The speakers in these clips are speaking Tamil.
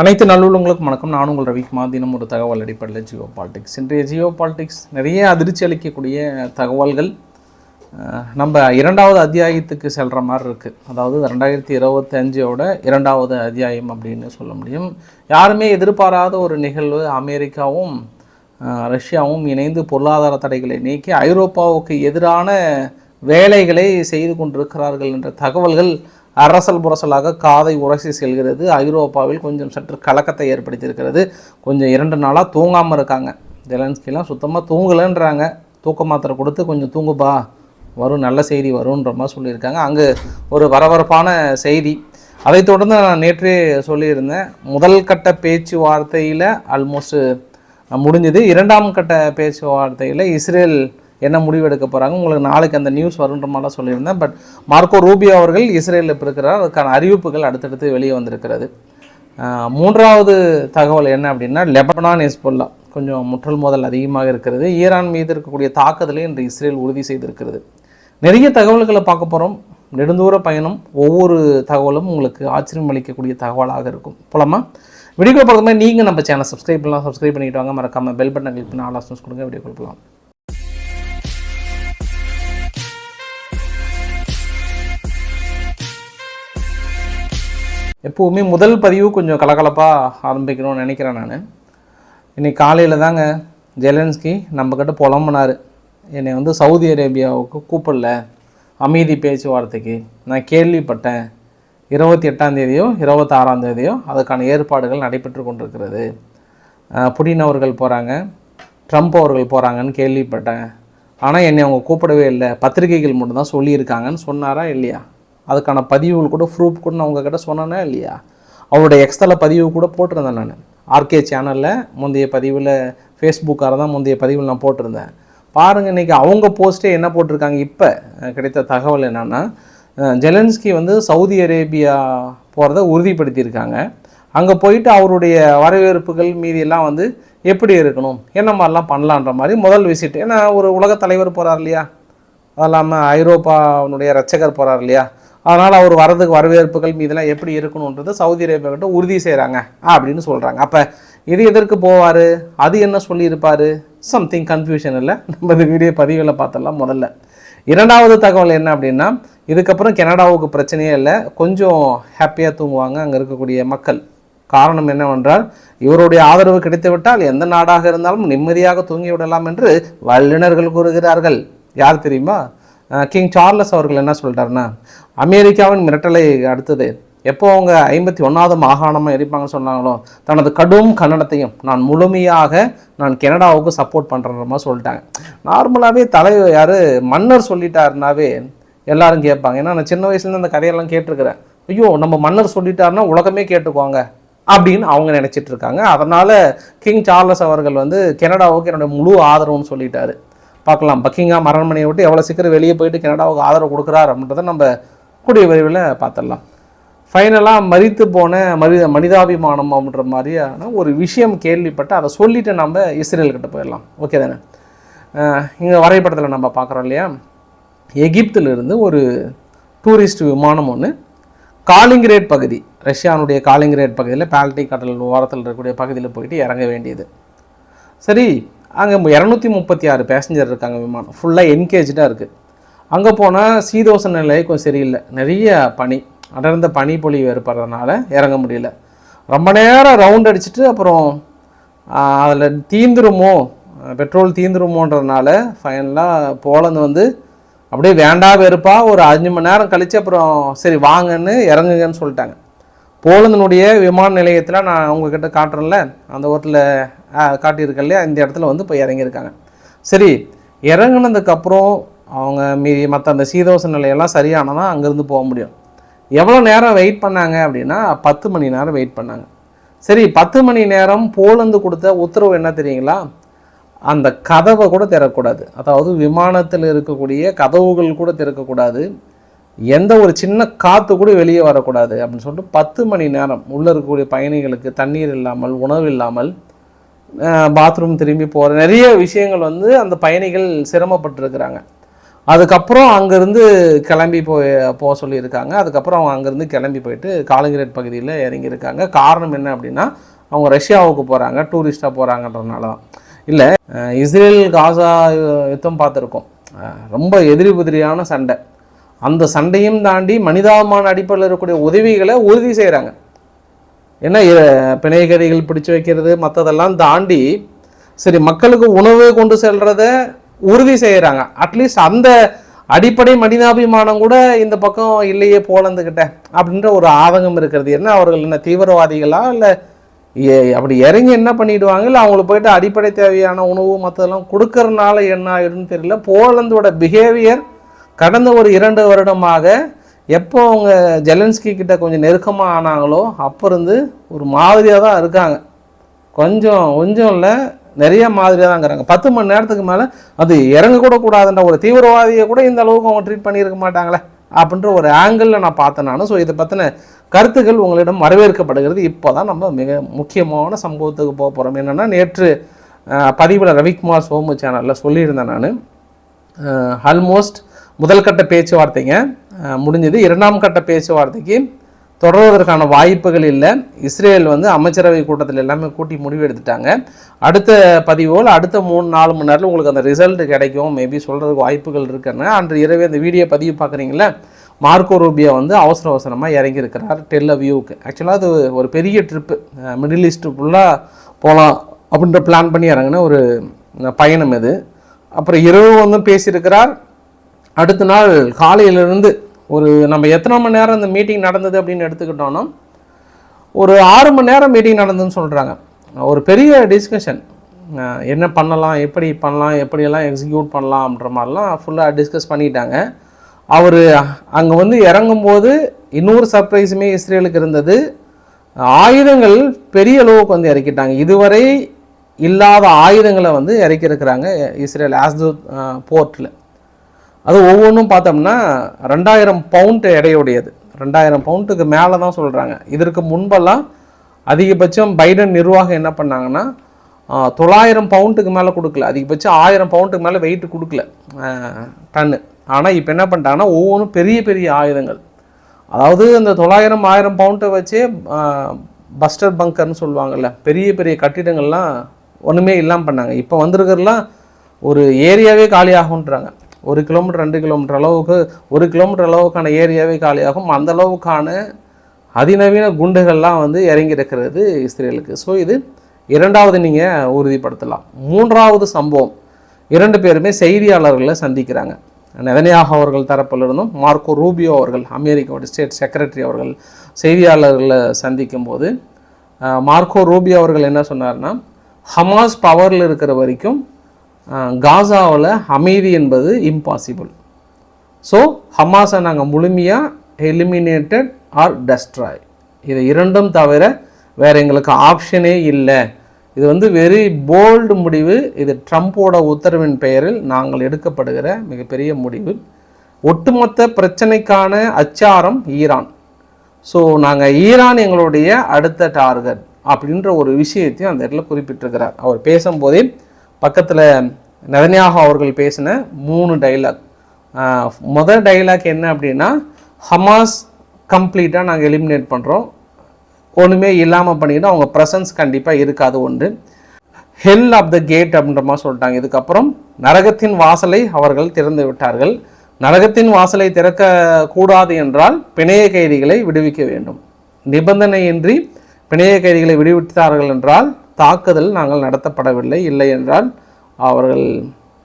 அனைத்து நல்லுள்ளங்களுக்கும் வணக்கம். நான் உங்கள் ரவிக்குமார். தினம் ஒரு தகவல் அடிப்படையில் ஜியோ பாலிடிக்ஸ். இன்றைய ஜியோ பாலிடிக்ஸ் நிறைய அதிர்ச்சி அளிக்கக்கூடிய தகவல்கள் நம்ம இரண்டாவது அத்தியாயத்துக்கு செல்கிற மாதிரி இருக்குது அதாவது ரெண்டாயிரத்தி இருபத்தி அஞ்சோட இரண்டாவது அத்தியாயம் அப்படின்னு சொல்ல முடியும். யாருமே எதிர்பாராத ஒரு நிகழ்வு அமெரிக்காவும் ரஷ்யாவும் இணைந்து பொருளாதார தடைகளை நீக்கி ஐரோப்பாவுக்கு எதிரான வேலைகளை செய்து கொண்டிருக்கிறார்கள் என்ற தகவல்கள் அரசல் புரசலாக காதை உரசி செல்கிறது. ஐரோப்பாவில் கொஞ்சம் சற்று கலக்கத்தை ஏற்படுத்தியிருக்கிறது. கொஞ்சம் இரண்டு நாளாக தூங்காமல் இருக்காங்க. ஜெலன்ஸ்கிலாம் சுத்தமாக தூங்கலைன்றாங்க. தூக்க மாத்திரை கொடுத்து கொஞ்சம் தூங்குப்பா. வரும் நல்ல செய்தி வரும்ன்ற மாதிரி சொல்லியிருக்காங்க. அங்கே ஒரு வரவரப்பான செய்தி. அதைத் தொடர்ந்து நான் நேற்றே சொல்லியிருந்தேன். முதல் கட்ட பேச்சுவார்த்தையில் ஆல்மோஸ்ட் முடிஞ்சது. இரண்டாம் கட்ட பேச்சுவார்த்தையில் இஸ்ரேல் என்ன முடிவு எடுக்க போகிறாங்க உங்களுக்கு நாளைக்கு அந்த நியூஸ் வருன்ற மாதிரி சொல்லியிருந்தேன். பட் மார்க்கோ ரூபியோ அவர்கள் இஸ்ரேலில் இப்போ இருக்கிறார் அதுக்கான அறிவிப்புகள் அடுத்தடுத்து வெளியே வந்திருக்கிறது. மூன்றாவது தகவல் என்ன அப்படின்னா லெபனான் ஹெஸ்புல்லா கொஞ்சம் முற்றல் மோதல் அதிகமாக இருக்கிறது. ஈரான் மீது இருக்கக்கூடிய தாக்குதலை இன்று இஸ்ரேல் உறுதி செய்திருக்கிறது. நிறைய தகவல்களை பார்க்க போகிறோம் நெடுந்தூர பயணம் ஒவ்வொரு தகவலும் உங்களுக்கு ஆச்சரியம் அளிக்கக்கூடிய தகவலாக இருக்கும். போலமா? வீடியோ பார்க்கும்போது மாதிரி நீங்கள் நம்ம சேனல் சப்ஸ்கிரைப் பண்ணலாம். சப்ஸ்கிரைப் பண்ணிட்டு வாங்க. மறக்காமல் பெல் பட்டன் கிளிக் பண்ணி ஆல் ஆப்ஷன்ஸ் கொடுங்க. வீடியோ கொடுக்கலாம் எப்போவுமே முதல் பதிவு கொஞ்சம் கலகலப்பாக ஆரம்பிக்கணும்னு நினைக்கிறேன் நான். இன்னைக்கு காலையில் தாங்க ஜெலன்ஸ்கி நம்மக்கிட்ட புலம்புனார். என்னை வந்து சவுதி அரேபியாவுக்கு கூப்பிடல. அமைதி பேச்சுவார்த்தைக்கு. நான் கேள்விப்பட்டேன். இருபத்தி எட்டாம் தேதியோ இருபத்தாறாம் தேதியோ அதுக்கான ஏற்பாடுகள் நடைபெற்று கொண்டிருக்கிறது. புடின் அவர்கள் போகிறாங்க ட்ரம்ப் அவர்கள் போகிறாங்கன்னு கேள்விப்பட்டேன். ஆனால் என்னை அவங்க கூப்பிடவே இல்லை. பத்திரிகைகள் மட்டும்தான் சொல்லியிருக்காங்கன்னு சொன்னாரா இல்லையா? அதுக்கான பதிவுகள் கூட ப்ரூஃப் கூட நான் உங்ககிட்ட சொன்னேனே இல்லையா? அவருடைய எக்ஸ்தல பதிவு கூட போட்டிருந்தேன் நான். ஆர்கே சேனலில் முந்தைய பதிவில் ஃபேஸ்புக்காக தான் முந்தைய பதிவில் நான் போட்டிருந்தேன். பாருங்கள் இன்றைக்கி அவங்க போஸ்ட்டே என்ன போட்டிருக்காங்க இப்போ? கிடைத்த தகவல் என்னென்னா ஜெலன்ஸ்கி வந்து சவுதி அரேபியா போகிறத உறுதிப்படுத்தியிருக்காங்க. அங்கே போயிட்டு அவருடைய வரவேற்புகள் மீதியெல்லாம் வந்து எப்படி இருக்கணும் என்ன மாதிரிலாம் பண்ணலான்ற மாதிரி முதல் விசிட் ஏன்னா ஒரு உலகத் தலைவர் போகிறார் இல்லையா? அது இல்லாமல் ஐரோப்பாவுடைய ரட்சகர் போகிறார் இல்லையா? அதனால் அவர் வரதுக்கு வரவேற்புகள் மீதெல்லாம் எப்படி இருக்கணுன்றது சவுதி அரேபியா கிட்ட உறுதி செய்கிறாங்க அப்படின்னு சொல்கிறாங்க அப்போ இது எதற்கு போவார்? அது என்ன சொல்லியிருப்பார்? சம்திங் கன்ஃபியூஷன் இல்லை. நம்ம இந்த வீடியோ பதிவில் பார்த்தலாம் முதல்ல. இரண்டாவது தகவல் என்ன அப்படின்னா இதுக்கப்புறம் கனடாவுக்கு பிரச்சனையே இல்லை. கொஞ்சம் ஹாப்பியாக தூங்குவாங்க அங்கே இருக்கக்கூடிய மக்கள். காரணம் என்னவென்றால் இவருடைய ஆதரவு கிடைத்துவிட்டால் எந்த நாடாக இருந்தாலும் நிம்மதியாக தூங்கி விடலாம் என்று வல்லுநர்கள் கூறுகிறார்கள். யார் தெரியுமா? கிங் சார்லஸ் அவர்கள் என்ன சொல்லிட்டாருன்னா அமெரிக்காவின் மிரட்டலை அடுத்தது எப்போ அவங்க ஐம்பத்தி ஒன்றாவது மாகாணமாக இருப்பாங்கன்னு சொன்னாங்களோ தனது கடும் கன்னடத்தையும் நான் முழுமையாக நான் கனடாவுக்கு சப்போர்ட் பண்ணுற மாதிரி சொல்லிட்டாங்க. நார்மலாகவே தலைவர் யார் மன்னர் சொல்லிட்டாருனாவே எல்லாரும் கேட்பாங்க. ஏன்னா நான் சின்ன வயசுலேருந்து அந்த கதையெல்லாம் கேட்டிருக்கிறேன். ஐயோ நம்ம மன்னர் சொல்லிட்டாருன்னா உலகமே கேட்டுக்குவாங்க அப்படின்னு அவங்க நினச்சிட்டு இருக்காங்க. அதனால் கிங் சார்லஸ் அவர்கள் வந்து கனடாவுக்கு என்னுடைய முழு ஆதரவுன்னு சொல்லிட்டாரு. பார்க்கலாம். பக்கிங்காம் அரண்மனையை விட்டு எவ்வளோ சீக்கிரம் வெளியே போயிட்டு கனடாவுக்கு ஆதரவு கொடுக்குறாரு அப்படின்றத நம்ம கூடிய விரைவில் பார்த்துடலாம். ஃபைனலாக மறித்து போன மனித மனிதாபிமானம் அப்படின்ற மாதிரியான ஒரு விஷயம் கேள்விப்பட்டு அதை சொல்லிவிட்டு நம்ம இஸ்ரேல்கிட்ட போயிடலாம். ஓகே தானே? இங்கே வரைபடத்தில் நம்ம பார்க்குறோம் இல்லையா? எகிப்திலிருந்து ஒரு டூரிஸ்ட் விமானம் ஒன்று காலிங்கிரேட் பகுதி ரஷ்யானுடைய காலிங்கிரேட் பகுதியில் பால்டிக் கடல் ஓரத்தில் இருக்கக்கூடிய பகுதியில் போயிட்டு இறங்க வேண்டியது. சரி அங்கே இரநூத்தி முப்பத்தி ஆறு பேசஞ்சர் இருக்காங்க விமானம். ஃபுல்லாக என்கேஜாக இருக்குது அங்கே போனால் சீதோச நிலை கொஞ்சம் சரியில்லை. நிறைய பனி அடர்ந்த பனி பொழிவு ஏற்படுறதுனால இறங்க முடியல. ரொம்ப நேரம் ரவுண்ட் அடிச்சுட்டு அப்புறம் அதில் தீந்துருமோ பெட்ரோல் தீந்துருமோன்றதுனால ஃபைனலாக போலந்து வந்து அப்படியே வேண்டா வெறுப்பா ஒரு அஞ்சு மணி நேரம் கழித்து அப்புறம் சரி வாங்கன்னு இறங்குங்கன்னு சொல்லிட்டாங்க. போலந்தினுடைய விமான நிலையத்தில் நான் உங்ககிட்ட காட்டுறேன்ல அந்த ஓரத்தில் காட்டியிருக்கேன் இல்லையா? இந்த இடத்துல வந்து போய் இறங்கியிருக்காங்க. சரி இறங்குனதுக்கப்புறம் அவங்க மீதி மற்ற அந்த சீதோச நிலையெல்லாம் சரியானதான் அங்கேருந்து போக முடியும். எவ்வளோ நேரம் வெயிட் பண்ணாங்க அப்படின்னா பத்து மணி நேரம் வெயிட் பண்ணாங்க. சரி பத்து மணி நேரம் போலந்து கொடுத்த உத்தரவு என்ன தெரியுங்களா? அந்த கதவை கூட திறக்கக்கூடாது. அதாவது விமானத்தில் இருக்கக்கூடிய கதவுகள் கூட திறக்கக்கூடாது. எந்த ஒரு சின்ன காற்று கூட வெளியே வரக்கூடாது அப்படின்னு சொல்லிட்டு பத்து மணி நேரம் உள்ளே இருக்கக்கூடிய பயணிகளுக்கு தண்ணீர் இல்லாமல் உணவு இல்லாமல் பாத்ரூம் திரும்பி போகிற நிறைய விஷயங்கள் வந்து அந்த பயணிகள் சிரமப்பட்டிருக்கிறாங்க. அதுக்கப்புறம் அங்கேருந்து கிளம்பி போய் போக சொல்லியிருக்காங்க. அதுக்கப்புறம் அவங்க அங்கேருந்து கிளம்பி போயிட்டு காலங்கிரேட் பகுதியில் இறங்கியிருக்காங்க. காரணம் என்ன அப்படின்னா அவங்க ரஷ்யாவுக்கு போகிறாங்க டூரிஸ்ட்டாக போகிறாங்கன்றதுனால தான். இல்லை இஸ்ரேல் காசா யுத்தம் பார்த்துருக்கோம். ரொம்ப எதிரி புதிரியான சண்டை. அந்த சண்டையும் தாண்டி மனிதாபிமான அடிப்படையில் இருக்கக்கூடிய உதவிகளை உறுதி செய்கிறாங்க ஏன்னா இ- பிடிச்சு வைக்கிறது மற்றதெல்லாம் தாண்டி சரி மக்களுக்கு உணவு கொண்டு செல்றத உறுதி செய்கிறாங்க அட்லீஸ்ட் அந்த அடிப்படை மனிதாபிமானம் கூட இந்த பக்கம் இல்லையே போலந்துக்கிட்ட அப்படின்ற ஒரு ஆதங்கம் இருக்கிறது. என்ன அவர்கள் என்ன தீவிரவாதிகளா? இல்லை அப்படி இறங்கி என்ன பண்ணிடுவாங்க? இல்லை அவங்களுக்கு போயிட்டு அடிப்படை தேவையான உணவு மற்றதெல்லாம் கொடுக்கறனால என்ன ஆயிடும்னு தெரியல. போலந்தோட பிஹேவியர் கடந்த ஒரு இரண்டு வருடமாக எப்போ அவங்க ஜெலன்ஸ்கி கிட்ட கொஞ்சம் நெருக்கமாக ஆனாங்களோ அப்போ இருந்து ஒரு மாதிரியாக தான் இருக்காங்க. கொஞ்சம் கொஞ்சம் இல்லை நிறைய மாதிரியாக தான் இருக்கிறாங்க பத்து மணி நேரத்துக்கு மேலே அது இறங்க கூட கூடாதுன்ற ஒரு தீவிரவாதியை கூட இந்த அளவுக்கு அவங்க ட்ரீட் பண்ணியிருக்க மாட்டாங்களே அப்படின்ற ஒரு ஆங்கிளில் நான் பார்த்தேன் நான். ஸோ இதை பற்றின கருத்துக்கள் உங்களிடம் வரவேற்கப்படுகிறது. இப்போ தான் நம்ம மிக முக்கியமான சம்பவத்துக்கு போக போகிறோம் என்னென்னா நேற்று பதிவில் ரவிக்குமார் சோமு சேனலில் சொல்லியிருந்தேன் நான். ஆல்மோஸ்ட் முதல் கட்ட பேச்சுவார்த்தைங்க. முடிஞ்சது. இரண்டாம் கட்ட பேச்சுவார்த்தைக்கு தொடர்வதற்கான வாய்ப்புகள் இல்லை. இஸ்ரேல் வந்து அமைச்சரவை கூட்டத்தில் எல்லாமே கூட்டி முடிவு எடுத்துட்டாங்க. அடுத்த பதிவோல் அடுத்த மூணு நாலு மணி நேரத்தில் உங்களுக்கு அந்த ரிசல்ட் கிடைக்கும். மேபி சொல்கிறதுக்கு வாய்ப்புகள் இருக்குன்னு. அன்று இரவே அந்த வீடியோ பதிவு பார்க்குறீங்களா மார்க்கோ ரூபியா வந்து அவசர அவசரமாக இறங்கியிருக்கிறார் டெல் அவியூவுக்கு ஆக்சுவலாக அது ஒரு பெரிய ட்ரிப்பு மிடில் ஈஸ்ட்டு ஃபுல்லாக போகலாம் அப்படின்ற பிளான் பண்ணி இறங்கின ஒரு பயணம் இது. அப்புறம் இரவு வந்து பேசியிருக்கிறார். அடுத்த நாள் காலையிலிருந்து ஒரு நம்ம எத்தனை மணி நேரம் இந்த மீட்டிங் நடந்தது அப்படின்னு எடுத்துக்கிட்டோன்னா ஒரு ஆறு மணி நேரம் மீட்டிங் நடந்ததுன்னு சொல்கிறாங்க ஒரு பெரிய டிஸ்கஷன் என்ன பண்ணலாம் எப்படி பண்ணலாம் எப்படியெல்லாம் எக்ஸிக்யூட் பண்ணலாம்ன்ற மாதிரிலாம் ஃபுல்லாக டிஸ்கஸ் பண்ணிட்டாங்க. அவர் அங்கே வந்து இறங்கும்போது இன்னொரு சர்ப்ரைஸுமே இஸ்ரேலுக்கு இருந்தது. ஆயுதங்கள் பெரிய அளவுக்கு வந்து இறக்கிட்டாங்க. இதுவரை இல்லாத ஆயுதங்களை வந்து இறக்கியிருக்கிறாங்க இஸ்ரேல் ஆஸ்து போர்ட்டில் அது ஒவ்வொன்றும் பார்த்தோம்னா ரெண்டாயிரம் பவுண்ட் எடையுடையது. ரெண்டாயிரம் பவுண்டுக்கு மேலே தான் சொல்கிறாங்க இதற்கு முன்பெல்லாம் அதிகபட்சம் பைடன் நிர்வாகம் என்ன பண்ணாங்கன்னா தொள்ளாயிரம் பவுண்டுக்கு மேலே கொடுக்கல. அதிகபட்சம் ஆயிரம் பவுண்டுக்கு மேலே வெயிட் கொடுக்கல. டன்னு ஆனால் இப்போ என்ன பண்ணிட்டாங்கன்னா ஒவ்வொன்றும் பெரிய பெரிய ஆயுதங்கள். அதாவது அந்த தொள்ளாயிரம் ஆயிரம் பவுண்டை வச்சே பஸ்டர் பங்கர்னு சொல்லுவாங்கள்ல பெரிய பெரிய கட்டிடங்கள்லாம் ஒன்றுமே இல்லாமல் பண்ணாங்க. இப்போ வந்திருக்கிறதுலாம் ஒரு ஏரியாவே காலியாகுன்றாங்க ஒரு கிலோமீட்டர் ரெண்டு கிலோமீட்டர் அளவுக்கு ஒரு கிலோமீட்டர் அளவுக்கான ஏரியாவே காலியாகும். அந்த அளவுக்கான அதிநவீன குண்டுகள்லாம் வந்து இறங்கி இருக்கிறது இஸ்ரேலுக்கு. ஸோ இது இரண்டாவது நீங்கள் உறுதிப்படுத்தலாம். மூன்றாவது சம்பவம் இரண்டு பேருமே செய்தியாளர்களை சந்திக்கிறாங்க. நெதனியாக அவர்கள் தரப்பிலிருந்தும் மார்க்கோ ரூபியோ அவர்கள் அமெரிக்காவோட ஸ்டேட் செக்ரட்டரி அவர்கள் செய்தியாளர்களை சந்திக்கும் போது மார்க்கோ ரூபியோ அவர்கள் என்ன சொன்னார்னா ஹமாஸ் பவரில் இருக்கிற வரைக்கும் காசாவில் அமைதி என்பது இம்பாசிபிள் ஸோ ஹமாஸை நாங்கள் முழுமையாக எலிமினேட்டட் ஆர் டெஸ்ட்ராய் இது இரண்டும் தவிர வேறு எங்களுக்கு ஆப்ஷனே இல்லை. இது வந்து வெரி போல்டு முடிவு. இது ட்ரம்ப்போட உத்தரவின் பெயரில் நாங்கள் எடுக்கப்படுகிற மிகப்பெரிய முடிவு. ஒட்டுமொத்த பிரச்சனைக்கான அச்சாரம் ஈரான். ஸோ நாங்கள் ஈரான் எங்களுடைய அடுத்த டார்கெட் அப்படின்ற ஒரு விஷயத்தையும் அந்த இடத்துல குறிப்பிட்டிருக்கிறார். அவர் பேசும்போதே பக்கத்தில் நதன்யாக அவர்கள் பேசின மூணு டைலாக் முதல் டைலாக் என்ன அப்படின்னா ஹமாஸ் கம்ப்ளீட்டாக நாங்கள் எலிமினேட் பண்ணுறோம் ஒன்றுமே இல்லாமல் பண்ணிட்டு அவங்க ப்ரெசன்ஸ் கண்டிப்பாக இருக்காது ஒன்று. ஹெல் ஆஃப் த கேட் அப்படின்ற மாதிரி சொல்லிட்டாங்க. இதுக்கப்புறம் நரகத்தின் வாசலை அவர்கள் திறந்து விட்டார்கள். நரகத்தின் வாசலை திறக்க கூடாது என்றால் பிணைய கைதிகளை விடுவிக்க வேண்டும். நிபந்தனையின்றி பிணைய கைதிகளை விடுவித்தார்கள் என்றால் தாக்குதல் நாங்கள் நடத்தப்படவில்லை. இல்லை என்றால் அவர்கள்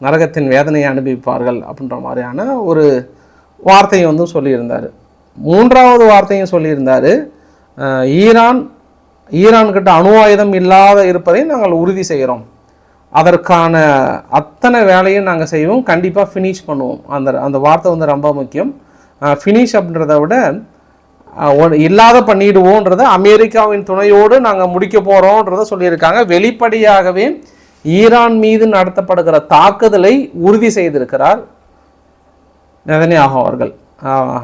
நரகத்தின் வேதனையை அனுபவிப்பார்கள் அப்படின்ற மாதிரியான ஒரு வார்த்தையை வந்து சொல்லியிருந்தார். மூன்றாவது வார்த்தையும் சொல்லியிருந்தார். ஈரான் ஈரான்கிட்ட அணு ஆயுதம் இல்லாத இருப்பதை நாங்கள் உறுதி செய்கிறோம். அதற்கான அத்தனை வேலையும் நாங்கள் செய்வோம். கண்டிப்பாக ஃபினிஷ் பண்ணுவோம். அந்த அந்த வார்த்தை வந்து ரொம்ப முக்கியம். ஃபினிஷ் அப்படின்றத விட இல்லாத பண்ணிடுவோன்றதை அமெரிக்காவின் துணையோடு நாங்கள் முடிக்க போகிறோன்றத சொல்லியிருக்காங்க. வெளிப்படையாகவே ஈரான் மீது நடத்தப்படுகிற தாக்குதலை உறுதி செய்திருக்கிறார் நெதன்யாகு அவர்கள்.